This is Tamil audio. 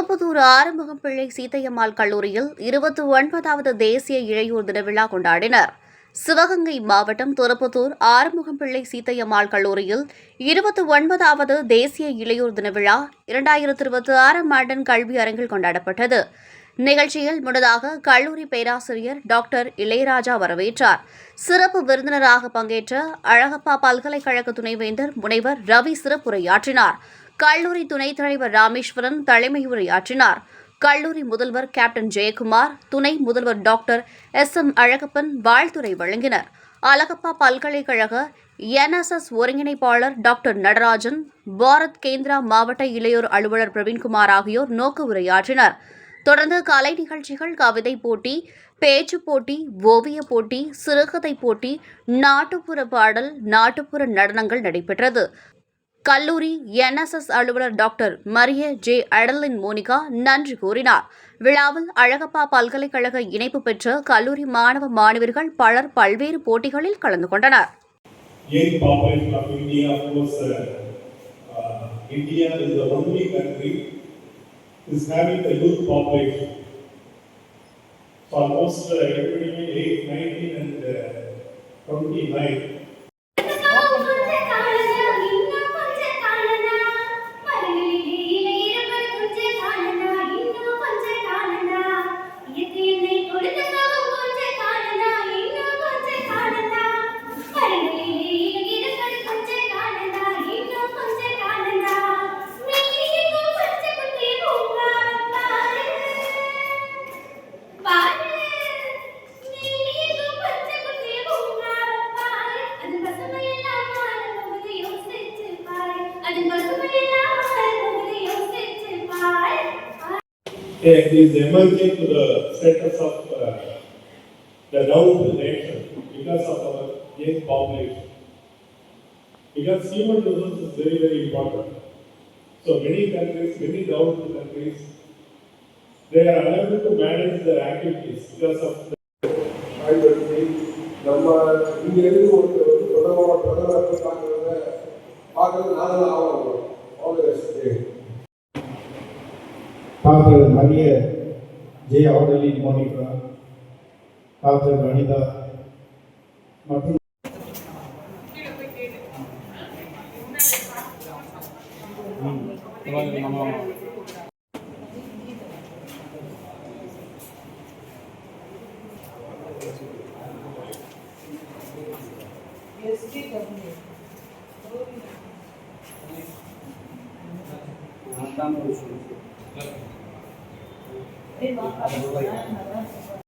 திருப்பத்தூர் ஆறுமுகம் பிள்ளை கல்லூரியில் இருபத்தி ஒன்பதாவது தேசிய இளையோர் தின விழா கொண்டாடினர். சிவகங்கை மாவட்டம் துறப்புத்தூர் ஆறுமுகம் சீத்தையம்மாள் கல்லூரியில் இருபத்தி ஒன்பதாவது தேசிய இளையோர் தின விழா இரண்டாயிரத்தி இருபத்தி ஆறாம் ஆண்டின் கல்வி அரங்கில் கொண்டாடப்பட்டது. நிகழ்ச்சியில் முன்னதாக கல்லூரி பேராசிரியர் டாக்டர் இளையராஜா வரவேற்றார். சிறப்பு விருந்தினராக பங்கேற்ற அழகப்பா பல்கலைக்கழக துணைவேந்தர் முனைவர் ரவி சிறப்புரையாற்றினார். கல்லூரி துணைத் தலைவர் ராமேஸ்வரன் தலைமை உரையாற்றினார். கல்லூரி முதல்வர் கேப்டன் ஜெயக்குமார் துணை முதல்வர் டாக்டர் எஸ் எம் அழகப்பன் வாழ்த்துறை வழங்கினர். அழகப்பா பல்கலைக்கழக என்எஸ்எஸ் ஒருங்கிணைப்பாளர் டாக்டர் நடராஜன் பாரத் கேந்திரா மாவட்ட இளையோர் அலுவலர் பிரவீன்குமார் ஆகியோர் நோக்கு உரையாற்றினர். தொடர்ந்து கலை நிகழ்ச்சிகள் கவிதை போட்டி பேச்சு போட்டி ஓவிய போட்டி சிறுகதை போட்டி நாட்டுப்புற பாடல் நாட்டுப்புற நடனங்கள் நடைபெற்றது. கல்லூரி என்எஸ்எஸ் அலுவலர் doctor Maria J Adeline Monica நன்றி கூறினார் விழாவில் அழகப்பா பல்கலைக்கழக இணைப்பு பெற்ற கல்லூரி மாணவ மாணவர்கள் பலர் பல்வேறு போட்டிகளில் கலந்து கொண்டனர் India is uh, everybody age 19 and uh, 29 Yeah, it is emerging to the status of uh, the down nation because of our young population. Because human resource is very, very important. So many countries, many down countries, they are unable to manage their activities because of the. ನಮ್ಮ ಇಲ್ಲಿಯಲ್ಲಿ ಒಂದು ಪ್ರಥಮ டாக்டர் மரிய ஜே ஆடலி மோனிகா டாக்டர் வனிதா மற்றும் Estamos ありがとうございました。